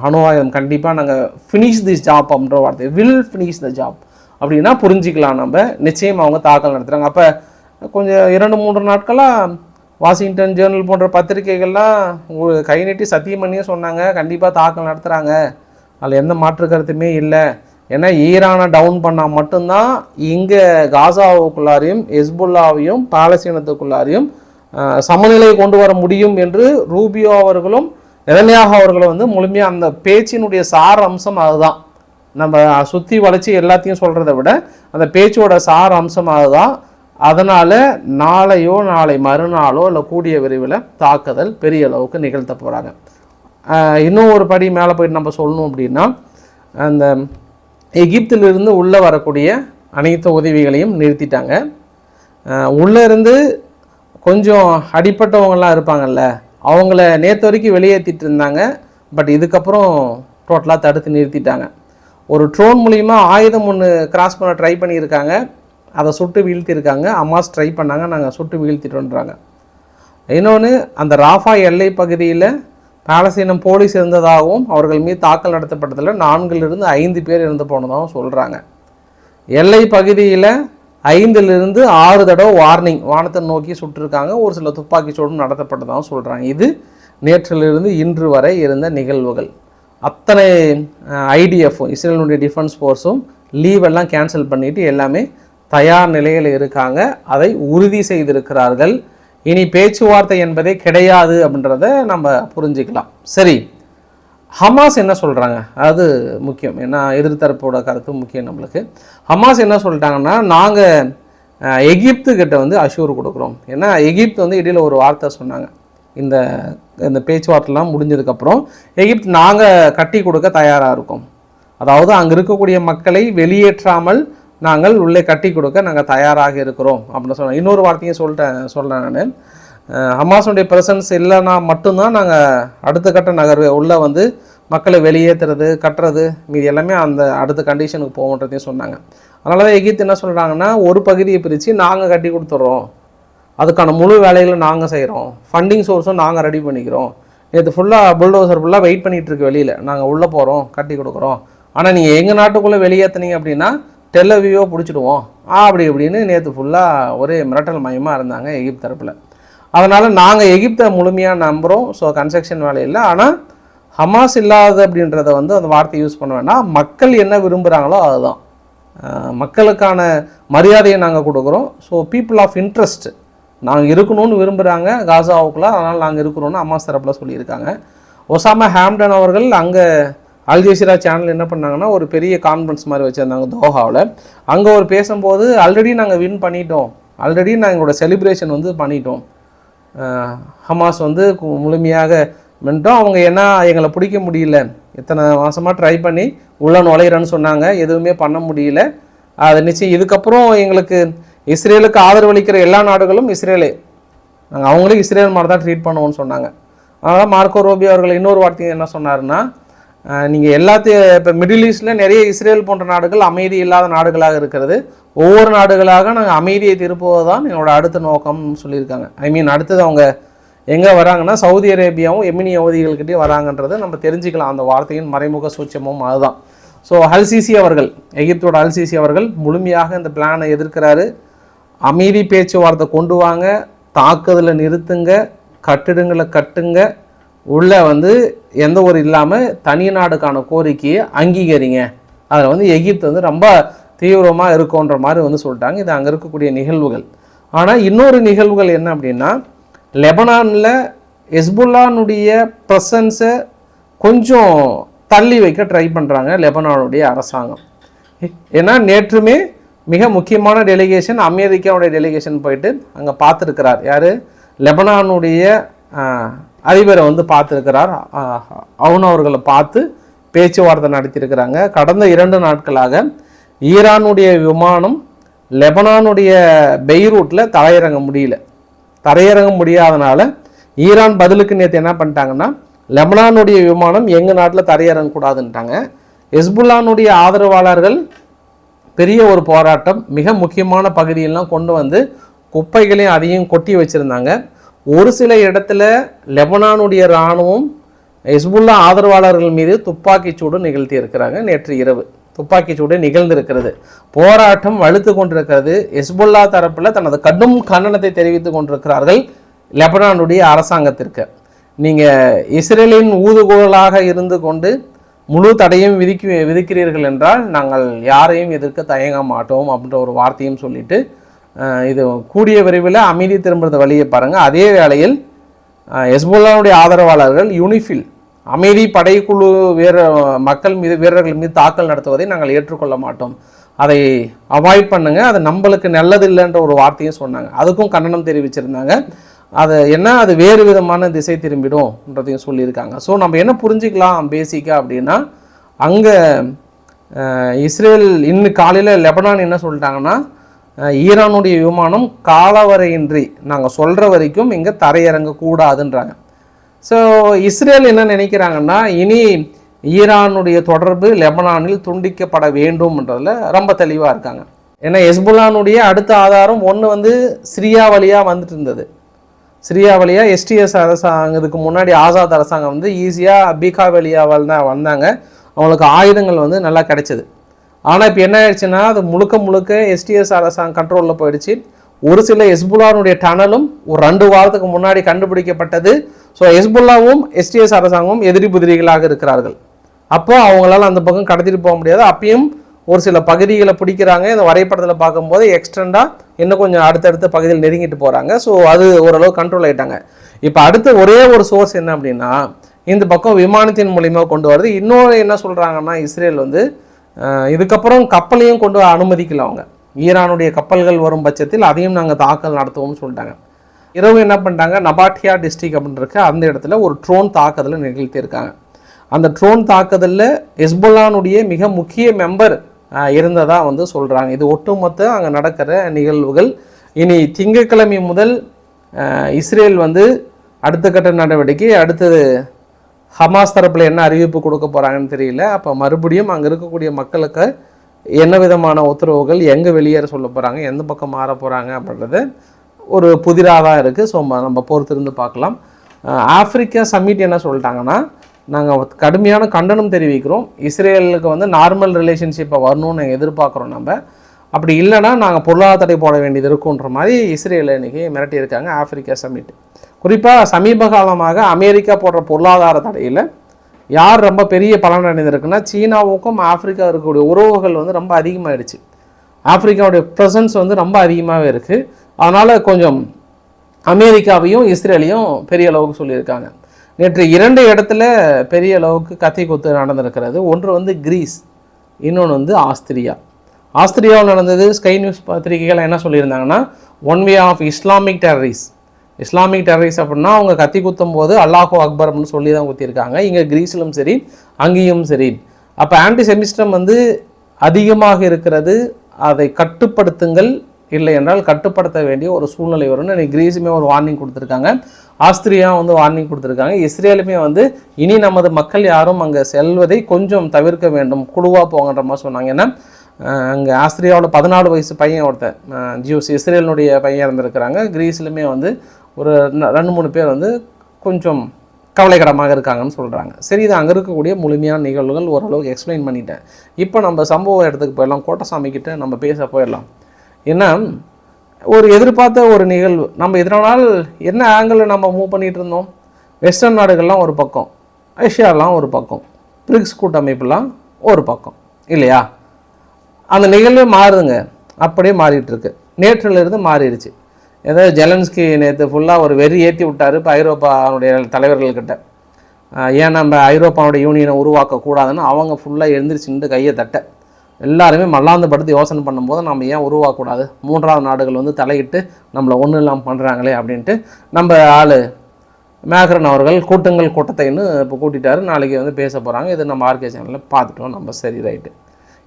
அணுவாயுதம் ஆயுதம் கண்டிப்பாக நாங்கள் ஃபினிஷ் திஸ் ஜாப் அப்படின்ற வார்த்தை வில் ஃபினிஷ் த ஜாப் அப்படின்னா புரிஞ்சிக்கலாம் நம்ம. நிச்சயம் அவங்க தாக்கல் நடத்துகிறாங்க அப்போ கொஞ்சம் இரண்டு மூன்று நாட்களாக வாஷிங்டன் ஜேர்னல் போன்ற பத்திரிகைகள்லாம் ஒரு கை நீட்டி சத்தியம் பண்ணியே சொன்னாங்க. கண்டிப்பாக தாக்கல் நடத்துகிறாங்க அதில் எந்த மாற்று கருத்துமே இல்லை. ஏன்னா ஈரானை டவுன் பண்ணால் மட்டும்தான் இங்கே காசாவுக்குள்ளாரையும் ஹெஸ்புல்லாவையும் பாலஸ்தீனத்துக்குள்ளாரையும் சமநிலையை சமநிலை கொண்டு வர முடியும் என்று ரூபியோ அவர்களும் நிலமையாக அவர்களும் வந்து முழுமையாக அந்த பேச்சினுடைய சார அம்சம் அதுதான். நம்ம சுற்றி வளைச்சி எல்லாத்தையும் சொல்கிறத விட அந்த பேச்சோட சார அம்சம் அதுதான். அதனால் நாளையோ நாளை மறுநாளோ இல்லை கூடிய விரைவில் தாக்குதல் பெரிய அளவுக்கு நிகழ்த்த போகிறாங்க இன்னும் ஒரு படி மேலே போயிட்டு நம்ம சொல்லணும் அப்படின்னா அந்த எகிப்திலிருந்து உள்ளே வரக்கூடிய அனைத்து உதவிகளையும் நிறுத்திட்டாங்க. உள்ளே இருந்து கொஞ்சம் அடிப்பட்டவங்கலாம் இருப்பாங்கல்ல அவங்கள நேற்று வரைக்கும் வெளியேற்றிட்டு இருந்தாங்க. பட் இதுக்கப்புறம் டோட்டலாக தடுத்து நிறுத்திட்டாங்க. ஒரு ட்ரோன் மூலிமா ஆயுதம் ஒன்று கிராஸ் பண்ண ட்ரை பண்ணியிருக்காங்க. அதை சுட்டு வீழ்த்தியிருக்காங்க. அம்மாஸ் ட்ரை பண்ணாங்க. நாங்கள் சுட்டு வீழ்த்திட்டோன்றாங்க. இன்னொன்று அந்த ராஃபா எல்லை பகுதியில் பாலஸ்தீனம் போலீஸ் இருந்ததாகவும் அவர்கள் மீது தாக்கல் நடத்தப்பட்டதில் நான்கிலிருந்து ஐந்து பேர் இருந்து போனதாகவும் சொல்கிறாங்க எல்லை பகுதியில் ஐந்திலிருந்து ஆறு தடவை வார்னிங் வானத்தை நோக்கி சுட்டிருக்காங்க. ஒரு சில துப்பாக்கி சூடும் நடத்தப்பட்டதாகவும் சொல்கிறாங்க இது நேற்றிலிருந்து இன்று வரை இருந்த நிகழ்வுகள். அத்தனை ஐடிஎஃப் இஸ்ரேலினுடைய டிஃபென்ஸ் ஃபோர்ஸும் லீவெல்லாம் கேன்சல் பண்ணிவிட்டு எல்லாமே தயார் நிலையில் இருக்காங்க. அதை உறுதி செய்திருக்கிறார்கள். இனி பேச்சுவார்த்தை என்பதே கிடையாது அப்படின்றத நம்ம புரிஞ்சுக்கலாம். சரி ஹமாஸ் என்ன சொல்கிறாங்க அது முக்கியம். ஏன்னா எதிர்த்தரப்போட கருத்து முக்கியம் நம்மளுக்கு. ஹமாஸ் என்ன சொல்லிட்டாங்கன்னா நாங்கள் எகிப்து கிட்ட வந்து அஷூர் கொடுக்குறோம். ஏன்னா எகிப்து வந்து இடையில ஒரு வார்த்தை சொன்னாங்க. இந்த இந்த பேச்சுவார்த்தைலாம் முடிஞ்சதுக்கப்புறம் எகிப்து நாங்கள் கட்டி கொடுக்க தயாராக இருக்கோம். அதாவது அங்கே இருக்கக்கூடிய மக்களை வெளியேற்றாமல் நாங்கள் உள்ளே கட்டி கொடுக்க நாங்கள் தயாராக இருக்கிறோம் அப்படின்னு சொன்னோம் இன்னொரு வார்த்தையும் சொல்லிட்டேன் சொல்கிறேன் நான். ஹமாஸுடைய பிரசன்ஸ் இல்லைன்னா மட்டும்தான் நாங்கள் அடுத்த கட்ட நகர்வு உள்ளே வந்து மக்களை வெளியேற்றுறது கட்டுறது மீதி எல்லாமே அந்த அடுத்த கண்டிஷனுக்கு போகன்றதையும் சொன்னாங்க. அதனால தான் எகித்து என்ன சொல்கிறாங்கன்னா ஒரு பகுதியை பிரித்து நாங்கள் கட்டி கொடுத்துட்றோம் அதுக்கான முழு வேலைகளை நாங்கள் செய்கிறோம் ஃபண்டிங் சோர்ஸும் நாங்கள் ரெடி பண்ணிக்கிறோம். நேற்று ஃபுல்லாக புல்டோசர் ஃபுல்லாக வெயிட் பண்ணிகிட்ருக்கு இருக்கு வெளியில். நாங்கள் உள்ளே போகிறோம் கட்டி கொடுக்குறோம். ஆனால் நீங்கள் எங்கள் நாட்டுக்குள்ளே வெளியேற்றுனீங்க அப்படின்னா டெல்லவியோ பிடிச்சிடுவோம். ஆ அப்படி இப்படின்னு நேற்று ஃபுல்லாக ஒரே மிரட்டல் மயமாக இருந்தாங்க எகிப்து தரப்பில். அதனால் நாங்கள் எகிப்தை முழுமையாக நம்புகிறோம் ஸோ கன்ஸ்ட்ரக்ஷன் வேலையில் ஆனால் ஹமாஸ் இல்லாத அப்படின்றத வந்து அந்த வார்த்தையை யூஸ் பண்ண வேண்டாம். மக்கள் என்ன விரும்புகிறாங்களோ அதுதான். மக்களுக்கான மரியாதையை நாங்கள் கொடுக்குறோம். ஸோ பீப்புள் ஆஃப் இன்ட்ரெஸ்ட் நாங்கள் இருக்கணும்னு விரும்புகிறாங்க காசாவுக்குள்ள. அதனால் நாங்கள் இருக்கிறோன்னு அம்மா தரப்பில் சொல்லியிருக்காங்க. ஒசாமா ஹாம்டன் அவர்கள் அங்கே அல் ஜசீரா சேனல் என்ன பண்ணாங்கன்னா ஒரு பெரிய கான்ஃபரன்ஸ் மாதிரி வச்சுருந்தாங்க தோஹாவில். அங்கே ஒரு பேசும்போது ஆல்ரெடி நாங்கள் வின் பண்ணிட்டோம். ஆல்ரெடி நாங்கள் எங்களோட செலிப்ரேஷன் வந்து பண்ணிட்டோம். ஹமாஸ் வந்து முழுமையாக வென்றோம். அவங்க என்ன எங்களை பிடிக்க முடியல. இத்தனை மாதமாக ட்ரை பண்ணி உள்ள நுழையிறேன்னு சொன்னாங்க. எதுவுமே பண்ண முடியல. அது நிச்சயம் இதுக்கப்புறம் எங்களுக்கு இஸ்ரேலுக்கு ஆதரவளிக்கிற எல்லா நாடுகளும் இஸ்ரேலே. நாங்கள் அவங்களும் இஸ்ரேல் மாதிரி தான் ட்ரீட் பண்ணுவோம்னு சொன்னாங்க. அதனால் மார்க்கோ ரோபி அவர்கள் இன்னொரு வார்த்தை என்ன சொன்னாருன்னா நீங்கள் எல்லாத்தையும் இப்போ மிடில் ஈஸ்டில் நிறைய இஸ்ரேல் போன்ற நாடுகள் அமைதி இல்லாத நாடுகளாக இருக்கிறது. ஒவ்வொரு நாடுகளாக நாங்கள் அமைதியை திருப்புவது தான் எங்களோட அடுத்த நோக்கம்னு சொல்லியிருக்காங்க. ஐ மீன் அடுத்தது அவங்க எங்கே வராங்கன்னா சவுதி அரேபியாவும் எமினி அவதிகள்கிட்டயும் வராங்கன்றதை நம்ம தெரிஞ்சுக்கலாம். அந்த வார்த்தையின் மறைமுக சூட்சமும் அதுதான். ஸோ அல்சிசி அவர்கள் எகிப்தோட அல்சிசி அவர்கள் முழுமையாக இந்த பிளானை எதிர்க்கிறாரு. அமைதி பேச்சுவார்த்தை கொண்டு வாங்க தாக்குதலை நிறுத்துங்க கட்டிடங்களை கட்டுங்க உள்ள வந்து எந்த ஒரு இல்லாமல் தனி நாடுக்கான கோரிக்கையை அங்கீகரிங்க. அதில் வந்து எகிப்து வந்து ரொம்ப தீவிரமாக இருக்குன்ற மாதிரி வந்து சொல்லிட்டாங்க. இது அங்கே இருக்கக்கூடிய நிகழ்வுகள். ஆனால் இன்னொரு நிகழ்வுகள் என்ன அப்படின்னா லெபனானில் ஹெஸ்புல்லானுடைய ப்ரெசன்ஸை கொஞ்சம் தள்ளி வைக்க ட்ரை பண்ணுறாங்க லெபனானுடைய அரசாங்கம். ஏன்னா நேற்றுமே மிக முக்கியமான டெலிகேஷன் அமெரிக்காவுடைய டெலிகேஷன் போயிட்டு அங்கே பார்த்துருக்கிறார். யார்? லெபனானுடைய அதிபரை வந்து பார்த்துருக்கிறார். அவன் அவர்களை பார்த்து பேச்சுவார்த்தை நடத்தியிருக்கிறாங்க. கடந்த இரண்டு நாட்களாக ஈரானுடைய விமானம் லெபனானுடைய பெய்ரூட்டில் தரையிறங்க முடியல. தரையிறங்க முடியாதனால ஈரான் பதிலுக்கு நேற்று என்ன பண்ணிட்டாங்கன்னா லெபனானுடைய விமானம் எங்கள் நாட்டில் தரையிறங்கக்கூடாதுன்ட்டாங்க ஹெஸ்புல்லானுடைய ஆதரவாளர்கள் பெரிய ஒரு போராட்டம் மிக முக்கியமான பகுதியெல்லாம் கொண்டு வந்து குப்பைகளையும் அதையும் கொட்டி வச்சுருந்தாங்க. ஒரு சில இடத்துல லெபனானுடைய இராணுவம் ஹெஸ்புல்லா ஆதரவாளர்கள் மீது துப்பாக்கிச் சூடு நிகழ்த்தி இருக்கிறாங்க நேற்று இரவு துப்பாக்கிச் சூடு நிகழ்ந்திருக்கிறது. போராட்டம் வலுத்து கொண்டிருக்கிறது. ஹெஸ்புல்லா தரப்பில் தனது கடும் கண்டனத்தை தெரிவித்துக் கொண்டிருக்கிறார்கள் லெபனானுடைய அரசாங்கத்திற்கு. நீங்கள் இஸ்ரேலின் ஊதுகோலாக இருந்து கொண்டு முழு தடையும் விதிக்க விதிக்கிறீர்கள் என்றால் நாங்கள் யாரையும் எதிர்க்க தயங்க மாட்டோம் அப்படின்ற ஒரு வார்த்தையும் சொல்லிட்டு இது கூடிய விரைவில் அமைதி திரும்புறது வழியை பாருங்கள் அதே வேளையில் எஸ்புல்லாவுடைய ஆதரவாளர்கள் யூனிஃபில் அமைதி படைக்குழு வீர மக்கள் மீது வீரர்கள் மீது தாக்கல் நடத்துவதை நாங்கள் ஏற்றுக்கொள்ள மாட்டோம். அதை அவாய்ட் பண்ணுங்கள் அது நம்மளுக்கு நல்லது இல்லைன்ற ஒரு வார்த்தையும் சொன்னாங்க. அதுக்கும் கண்டனம் தெரிவிச்சிருந்தாங்க. அது என்ன? அது வேறு விதமான திசை திரும்பிடும்ன்றதையும் சொல்லியிருக்காங்க. ஸோ நம்ம என்ன புரிஞ்சுக்கலாம் பேசிக்காக அப்படின்னா அங்கே இஸ்ரேல் இன்னும் காலையில் லெபனான் என்ன சொல்லிட்டாங்கன்னா ஈரானுடைய விமானம் காலவரையின்றி நாங்கள் சொல்கிற வரைக்கும் இங்கே தரையிறங்கக்கூடாதுன்றாங்க. ஸோ இஸ்ரேல் என்ன நினைக்கிறாங்கன்னா இனி ஈரானுடைய தொடர்பு லெபனானில் துண்டிக்கப்பட வேண்டும்ன்றதில் ரொம்ப தெளிவாக இருக்காங்க. ஏன்னா எஸ்புல்லானுடைய அடுத்த ஆதாரம் ஒன்று வந்து சிரியா வழியாக வந்துட்டு இருந்தது. சிரியா வழியாக எஸ்டிஎஸ் அரசாங்கத்துக்கு முன்னாடி ஆசாத் அரசாங்கம் வந்து ஈஸியாக பீகா வழியாக தான் வந்தாங்க. அவங்களுக்கு ஆயுதங்கள் வந்து நல்லா கிடைச்சது. ஆனால் இப்போ என்ன ஆயிடுச்சுன்னா அது முழுக்க முழுக்க எஸ்டிஎஸ் அரசாங்கம் கண்ட்ரோலில் போயிடுச்சு. ஒரு சில எஸ்புல்லானுடைய டனலும் ஒரு ரெண்டு வாரத்துக்கு முன்னாடி கண்டுபிடிக்கப்பட்டது. ஸோ எஸ்புல்லாவும் எஸ்டிஎஸ் அரசாங்கமும் எதிரி புதிரிகளாக இருக்கிறார்கள். அப்போ அவங்களால அந்த பக்கம் கடத்திட்டு போக முடியாது. அப்பயும் ஒரு சில பகுதிகளை பிடிக்கிறாங்க. இந்த வரைபடத்தில் பார்க்கும்போது எக்ஸ்டெண்டாக இன்னும் கொஞ்சம் அடுத்தடுத்த பகுதியில் நெருங்கிட்டு போகிறாங்க ஸோ அது ஓரளவு கண்ட்ரோல் ஆயிட்டாங்க. இப்போ அடுத்த ஒரே ஒரு சோர்ஸ் என்ன அப்படின்னா இந்த பக்கம் விமானத்தின் மூலியமாக கொண்டு வருது இன்னொரு என்ன சொல்கிறாங்கன்னா இஸ்ரேல் வந்து இதுக்கப்புறம் கப்பலையும் கொண்டு வர அனுமதிக்கல அவங்க. ஈரானுடைய கப்பல்கள் வரும் பட்சத்தில் அதையும் நாங்கள் தாக்கல் நடத்துவோம்னு சொல்லிட்டாங்க. இரவு என்ன பண்ணிட்டாங்க? நபாட்டியா டிஸ்ட்ரிக் அப்படின்னு இருக்கு. அந்த இடத்துல ஒரு ட்ரோன் தாக்குதலை நிகழ்த்தியிருக்காங்க. அந்த ட்ரோன் தாக்குதலில் ஹெஸ்புல்லானுடைய மிக முக்கிய மெம்பர் இருந்ததாக வந்து சொல்கிறாங்க இது ஒட்டுமொத்த அங்கே நடக்கிற நிகழ்வுகள். இனி திங்கட்கிழமை முதல் இஸ்ரேல் வந்து அடுத்த கட்ட நடவடிக்கை அடுத்தது ஹமாஸ் தரப்பில் என்ன அறிவிப்பு கொடுக்க போகிறாங்கன்னு தெரியல. அப்போ மறுபடியும் அங்கே இருக்கக்கூடிய மக்களுக்கு என்ன விதமான உத்தரவுகள் எங்கே வெளியேற சொல்ல போகிறாங்க எந்த பக்கம் மாற போகிறாங்க அப்படின்றது ஒரு புதிராக தான் இருக்குது ஸோ நம்ம பொறுத்திருந்து பார்க்கலாம். ஆப்பிரிக்கா சம்மிட் என்ன சொல்லிட்டாங்கன்னா நாங்கள் கடுமையான கண்டனம் தெரிவிக்கிறோம். இஸ்ரேலுக்கு வந்து நார்மல் ரிலேஷன்ஷிப்பை வரணும்னு எதிர்பார்க்குறோம் நம்ம. அப்படி இல்லைன்னா நாங்கள் பொருளாதார தடை போட வேண்டியது இருக்குன்ற மாதிரி இஸ்ரேல் இன்றைக்கி மிரட்டியிருக்காங்க ஆப்பிரிக்கா சம்மிட் குறிப்பாக சமீப காலமாக அமெரிக்கா போடுற பொருளாதார தடையில் யார் ரொம்ப பெரிய பலன் அடைந்திருக்குன்னா சீனாவுக்கும் ஆப்பிரிக்கா இருக்கக்கூடிய உறவுகள் வந்து ரொம்ப அதிகமாகிடுச்சு ஆப்பிரிக்காவுடைய ப்ரெசன்ஸ் வந்து ரொம்ப அதிகமாகவே இருக்குது அதனால் கொஞ்சம் அமெரிக்காவையும் இஸ்ரேலையும் பெரிய அளவுக்கு சொல்லியிருக்காங்க. நேற்று இரண்டு இடத்துல பெரிய அளவுக்கு கத்தி குத்து நடந்திருக்கிறது. ஒன்று வந்து கிரீஸ் இன்னொன்று வந்து ஆஸ்திரியா. ஆஸ்திரியாவில் நடந்தது ஸ்கை நியூஸ் பத்திரிகைகள் என்ன சொல்லியிருந்தாங்கன்னா one way of Islamic terrorist Islamic terrorist அப்படின்னா அவங்க கத்தி குத்தும் போது அல்லாஹோ அக்பர் அப்படின்னு சொல்லி தான் குத்திருக்காங்க இங்கே கிரீஸிலும் சரி அங்கேயும் சரி. அப்போ ஆன்டி செமிஸ்டம் வந்து அதிகமாக இருக்கிறது அதை கட்டுப்படுத்துங்கள் இல்லை என்றால் கட்டுப்படுத்த வேண்டிய ஒரு சூழ்நிலை வரும்னு இன்னைக்கு கிரீஸுமே ஒரு வார்னிங் கொடுத்துருக்காங்க. ஆஸ்திரியா வந்து வார்னிங் கொடுத்துருக்காங்க. இஸ்ரேலுமே வந்து இனி நமது மக்கள் யாரும் அங்கே செல்வதை கொஞ்சம் தவிர்க்க வேண்டும். குழுவாக போங்கன்ற மாதிரி சொன்னாங்க. ஏன்னா அங்கே ஆஸ்திரியாவோட பதினாலு வயசு பையன் ஒருத்தன். ஜியூஸ் இஸ்ரேலினுடைய பையன் இருந்திருக்கிறாங்க கிரீஸ்லையுமே வந்து ஒரு ந- ரெண்டு மூணு பேர் வந்து கொஞ்சம் கவலைக்கிடமாக இருக்காங்கன்னு சொல்கிறாங்க சரி இது அங்கே இருக்கக்கூடிய முழுமையான நிகழ்வுகள் ஓரளவுக்கு எக்ஸ்பிளைன் பண்ணிட்டேன். இப்போ நம்ம சம்பவ இடத்துக்கு போயிடலாம் கோட்டசாமி கிட்ட நம்ம பேச போயிடலாம். ஏன்னா ஒரு எதிர்பார்த்த ஒரு நிகழ்வு. நம்ம இத்தனை நாள் என்ன ஆங்கிளில் நம்ம மூவ் பண்ணிகிட்டு இருந்தோம்? வெஸ்டர்ன் நாடுகள்லாம் ஒரு பக்கம். ஏஷியாலாம் ஒரு பக்கம். பிரிக்ஸ் கூட்டமைப்புலாம் ஒரு பக்கம். இல்லையா? அந்த நிகழ்வே மாறுதுங்க. அப்படியே மாறிட்டுருக்கு நேற்றிலிருந்து மாறிடுச்சு. ஏதோ ஜெலன்ஸ்கி நேற்று ஃபுல்லாக ஒரு வெறி ஏற்றி விட்டாரு இப்போ ஐரோப்பாவுடைய தலைவர்கள்கிட்ட. ஏன் நம்ம ஐரோப்பாவுடைய யூனியனை உருவாக்கக்கூடாதுன்னு அவங்க ஃபுல்லாக எழுந்திரிச்சுட்டு கையை தட்ட. எல்லாருமே மல்லாந்து படுத்து யோசனை பண்ணும்போது நம்ம ஏன் உருவாக்கக்கூடாது? மூன்றாவது நாடுகள் வந்து தலையிட்டு நம்மளை ஒன்றும் இல்லாமல் பண்ணுறாங்களே அப்படின்ட்டு நம்ம ஆள் மேக்ரன் அவர்கள் கூட்டங்கள் கூட்டத்தைன்னு இப்போ கூட்டிட்டாரு. நாளைக்கு வந்து பேச போகிறாங்க இது நம்ம ஆர்கே சேனலில் பார்த்துட்டோம். நம்ம சரி ரைட்டு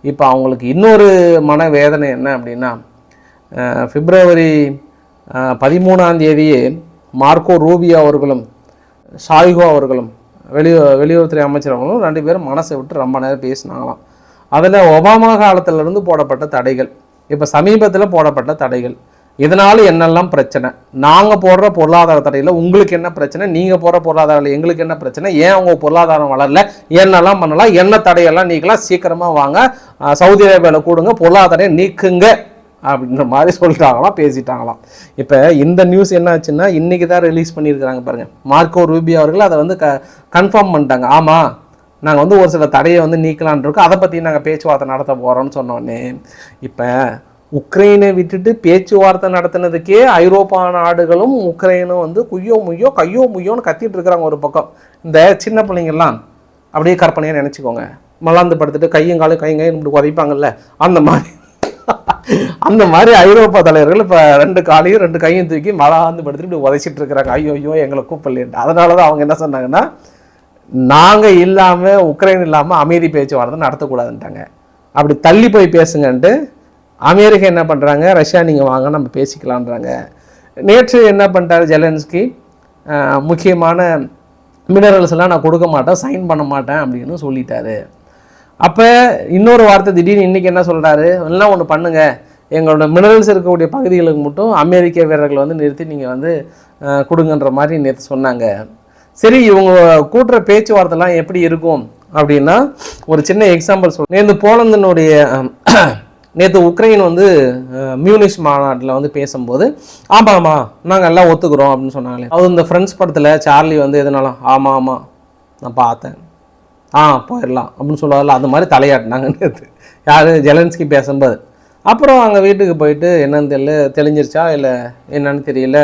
இப்போ அவங்களுக்கு இன்னொரு மன வேதனை என்ன அப்படின்னா ஃபிப்ரவரி பிப்ரவரி பதிமூணாம் தேதியே மார்க்கோ ரூபியோ அவர்களும் ஷாய்கோ அவர்களும் வெளி வெளியுறவுத்துறை அமைச்சர் அவர்களும் ரெண்டு பேரும் மனசை விட்டு ரொம்ப நேரம் பேசினாங்களாம். அதில் ஒபாமா காலத்திலிருந்து போடப்பட்ட தடைகள் இப்போ சமீபத்தில் போடப்பட்ட தடைகள். இதனால் என்னெல்லாம் பிரச்சனை? நாங்கள் போடுற பொருளாதார தடையில் உங்களுக்கு என்ன பிரச்சனை? நீங்கள் போடுற பொருளாதாரம் எங்களுக்கு என்ன பிரச்சனை? ஏன் அவங்க பொருளாதாரம் வளரல? என்னெல்லாம் பண்ணலாம்? என்ன தடையெல்லாம் நீக்கலாம்? சீக்கிரமாக வாங்க. சவுதி அரேபியாவில் கூடுங்க. பொருளாதாரம் நீக்குங்க. அப்படின்ற மாதிரி சொல்லிட்டாங்களாம் பேசிட்டாங்களாம். இப்போ இந்த நியூஸ் என்ன ஆச்சுன்னா இன்றைக்கி தான் ரிலீஸ் பண்ணியிருக்கிறாங்க பாருங்கள் மார்க்கோ ரூபி அவர்கள் அதை வந்து க கன்ஃபார்ம் பண்ணிட்டாங்க. ஆமாம் நாங்கள் வந்து ஒரு சில தடையை வந்து நீக்கலான் இருக்கோம். அதை பற்றி நாங்கள் பேச்சுவார்த்தை நடத்த போகிறோம்னு சொன்னோன்னே இப்போ உக்ரைனை விட்டுட்டு பேச்சுவார்த்தை நடத்தினதுக்கே ஐரோப்பா நாடுகளும் உக்ரைனும் வந்து குய்யோ முய்யோ கையோ முய்யோன்னு கத்திட்டு இருக்கிறாங்க ஒரு பக்கம். இந்த சின்ன பிள்ளைங்கள்லாம் அப்படியே கற்பனையாக நினச்சிக்கோங்க. மலாந்து படுத்துட்டு கையும் காலும் கையும் கையும் இப்படி உதைப்பாங்கல்ல அந்த மாதிரி. அந்த மாதிரி ஐரோப்பா தலைவர்கள் இப்போ ரெண்டு காலையும் ரெண்டு கையும் தூக்கி மலாந்து படுத்துட்டு இப்படி உதைச்சிட்டு இருக்கிறாங்க. ஐயோ ஐயோ எங்களை கூப்பிடலேன்ட்டு அதனால தான் அவங்க என்ன சொன்னாங்கன்னா நாங்கள் இல்லாமல் உக்ரைன் இல்லாமல் அமைதி பேச்சுவார்த்தை நடத்தக்கூடாதுன்ட்டாங்க. அப்படி தள்ளி போய் பேசுங்கன்ட்டு அமெரிக்கா என்ன பண்ணுறாங்க ரஷ்யா நீங்கள் வாங்க நம்ம பேசிக்கலான்றாங்க. நேற்று என்ன பண்ணிட்டாரு ஜெலன்ஸ்கி? முக்கியமான மினரல்ஸ் எல்லாம் நான் கொடுக்க மாட்டேன் சைன் பண்ண மாட்டேன் அப்படின்னு சொல்லிட்டாரு. அப்போ இன்னொரு வார்த்தை திடீர்னு இன்றைக்கி என்ன சொல்கிறாரு எல்லாம் ஒன்று பண்ணுங்கள் எங்களோட மினரல்ஸ் இருக்கக்கூடிய பகுதிகளுக்கு மட்டும் அமெரிக்க வீரர்களை வந்து நிறுத்தி நீங்கள் வந்து கொடுங்கன்ற மாதிரி நேற்று சொன்னாங்க. சரி இவங்க கூட்டுற பேச்சுவார்த்தைலாம் எப்படி இருக்கும் அப்படின்னா ஒரு சின்ன எக்ஸாம்பிள் சொல் நேற்று போலந்தினுடைய நேற்று உக்ரைன் வந்து மியூனிஷ் மாநாட்டில் வந்து பேசும்போது ஆமாம் ஆமாம் நாங்கள் எல்லாம் ஒத்துக்கிறோம் அப்படின்னு சொன்னாங்களே. அது இந்த ஃப்ரெண்ட்ஸ் படத்தில் சார்லி வந்து எதனாலும் ஆமாம் ஆமாம் நான் பார்த்தேன். ஆ போயிடலாம் அப்படின்னு சொல்லுவாங்கல்ல அது மாதிரி தலையாட்டினாங்க நேற்று யார்? ஜெலன்ஸ்கி பேசும்போது. அப்புறம் அங்கே வீட்டுக்கு போயிட்டு என்னன்னு தெரியல தெளிஞ்சிருச்சா இல்லை என்னன்னு தெரியல.